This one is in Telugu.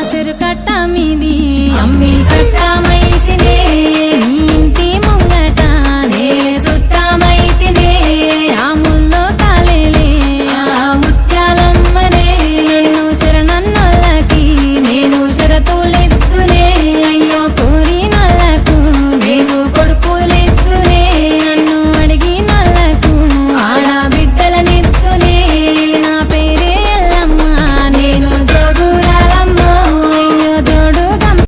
ఆసరు కట్ట మీది అమ్మి కట్ట